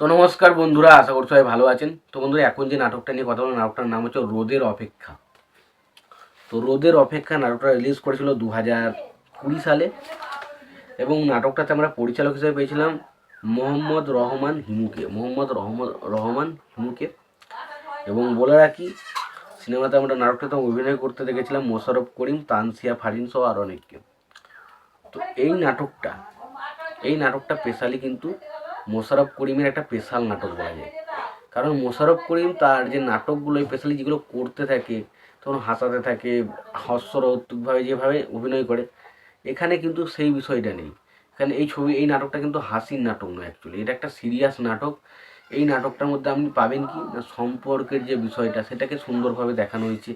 তো নমস্কার বন্ধুরা, আশা করছি সবাই ভালো আছেন। তো বন্ধুরা, এখন যে নাটকটা নিয়ে কথা বলব, নাটকটার নাম হচ্ছে রোদের অপেক্ষা। তো রোদের অপেক্ষা নাটকটা রিলিজ করেছিল দু হাজার কুড়ি সালে এবং নাটকটাতে আমরা পরিচালক হিসেবে পেয়েছিলাম মোহাম্মদ রহমান হিমুকে মোহাম্মদ রহমান রহমান হিমুকে এবং বলে রাখি, সিনেমাতে আমরা নাটকটাতে অভিনয় করতে দেখেছিলাম মোশারফ করিম, তানসিয়া ফারিন সহ আর অনেককে। তো এই নাটকটা এই নাটকটা স্পেশালি কিন্তু মোশারফ করিমের একটা স্পেশাল নাটক বলা যায়। কারণ মোশারফ করিম তার যে নাটকগুলো স্পেশালি যেগুলো করতে থাকে, তখন হাসাতে থাকে হাস্যরৌতুকভাবে যেভাবে অভিনয় করে, এখানে কিন্তু সেই বিষয়টা নেই। এখানে এই ছবি, এই নাটকটা কিন্তু হাসির নাটক নয় অ্যাকচুয়ালি এটা একটা সিরিয়াস নাটক। এই নাটকটার মধ্যে আপনি পাবেন কি? না, সম্পর্কের যে বিষয়টা, সেটাকে সুন্দরভাবে দেখানো হয়েছে।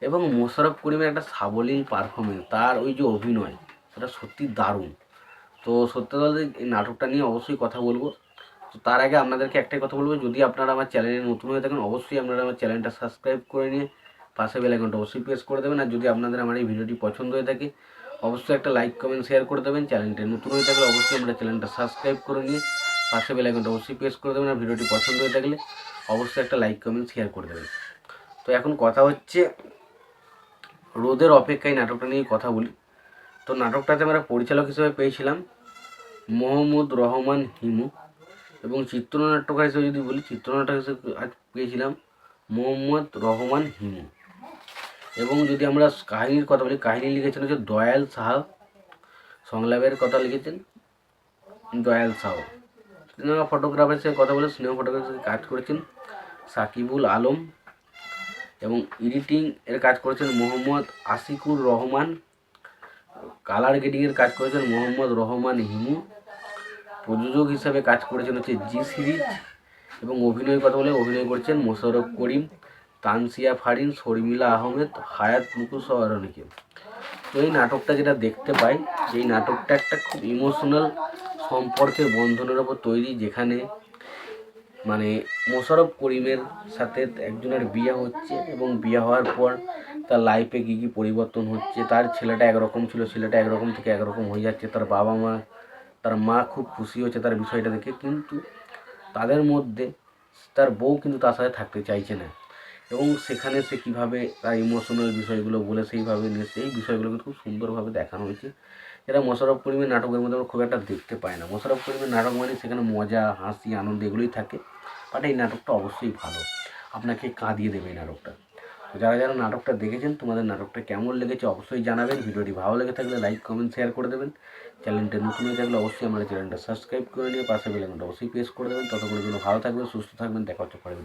এবং মোশারফ করিমের একটা সাবলীল পারফরমেন্স তার ওই যে অভিনয়, সেটা সত্যি দারুণ। তো সত্যি বলতে এই নাটকটা নিয়ে অবশ্যই কথা বলব। তো তার আগে আপনাদেরকে একটাই কথা বলব, যদি আপনারা আমার চ্যানেলে নতুন হয়ে থাকেন, অবশ্যই আপনারা আমার চ্যানেলটা সাবস্ক্রাইব করে নিয়ে পাশে বেল আইকনটা অবশ্যই প্রেস করে দেবেন। আর যদি আপনাদের আমার এই ভিডিওটি পছন্দ হয়ে থাকে, অবশ্যই একটা লাইক, কমেন্ট, শেয়ার করে দেবেন। চ্যানেলটা নতুন হয়ে থাকলে অবশ্যই আমরা চ্যানেলটা সাবস্ক্রাইব করে নিয়ে পাশে বেল আইকনটা অবশ্যই প্রেস করে দেবেন। আর ভিডিওটি পছন্দ হয়ে থাকলে অবশ্যই একটা লাইক, কমেন্ট, শেয়ার করে দেবেন। তো এখন কথা হচ্ছে রোদের অপেক্ষায় নাটকটা নিয়ে কথা বলি। তো নাটকটাতে আমরা পরিচালক হিসেবে পেয়েছিলাম মোহাম্মদ রহমান হিমু এবং চিত্রনাট্যকার হিসেবে যদি বলি চিত্রনাটক হিসেবে পেয়েছিলাম মোহাম্মদ রহমান হিমু। এবং যদি আমরা কাহিনীর কথা বলি, কাহিনী লিখেছেন হচ্ছে দয়াল সাহা, সংলাপের কথা লিখেছেন দয়াল সাহ। সিনেমা ফটোগ্রাফার হিসেবে কথা বলে সিনেমা ফটোগ্রাফার কাজ করেছেন সাকিবুল আলম এবং এডিটিং এর কাজ করেছেন মোহাম্মদ আশিকুর রহমান। কালার গ্রেডিংয়ের কাজ করেছেন মোহাম্মদ রহমান হিমু। প্রযোজক হিসাবে কাজ করেছেন হচ্ছে জি সিরিজ এবং অভিনয় কথা বলে অভিনয় করেছেন মোশাররফ করিম, তানসিয়া ফারিন, শর্মিলা আহমেদ, হায়াত আর অনেকে। তো এই নাটকটা যেটা দেখতে পাই, এই নাটকটা একটা খুব ইমোশনাল সম্পর্কের বন্ধনের ওপর তৈরি যেখানে মানে মোশারফ করিমের সাথে একজনের বিয়ে হচ্ছে এবং বিয়ে হওয়ার পর তার লাইফে কী কী পরিবর্তন হচ্ছে, তার ছেলেটা একরকম ছিল, ছেলেটা একরকম থেকে একরকম হয়ে যাচ্ছে, তার বাবা মা, তার মা খুব খুশি হচ্ছে তার বিষয়টা দেখে, কিন্তু তাদের মধ্যে তার বউ কিন্তু তার সাথে থাকতে চাইছে না। এবং সেখানে সে কীভাবে তার ইমোশনাল বিষয়গুলো বলে সেইভাবে নিয়ে সেই বিষয়গুলো কিন্তু খুব সুন্দরভাবে দেখানো হয়েছে। এরা মোশাররফ করিমের নাটকের মধ্যে আমরা খুব একটা দেখতে পাই না। মোশাররফ করিমের নাটক মানে সেখানে মজা, হাসি, আনন্দ এগুলোই থাকে। বাট এই নাটকটা অবশ্যই ভালো। আপনাকে কাঁদিয়ে দেবে এই নাটকটা। যারা যারা নাটকটা দেখেছেন, তোমাদের নাটকটা কেমন লেগেছে অবশ্যই জানাবেন। ভিডিওটি ভালো লেগে থাকলে লাইক, কমেন্ট, শেয়ার করে দেবেন। চ্যানেলটা নতুন হয়ে থাকলে অবশ্যই আমার চ্যানেলটা সাবস্ক্রাইব করে নিয়ে পাশে বেলাইকনটা অবশ্যই প্রেস করে দেবেন। ততক্ষণের জন্য ভালো থাকবেন, সুস্থ থাকবেন। দেখা হচ্ছে পরে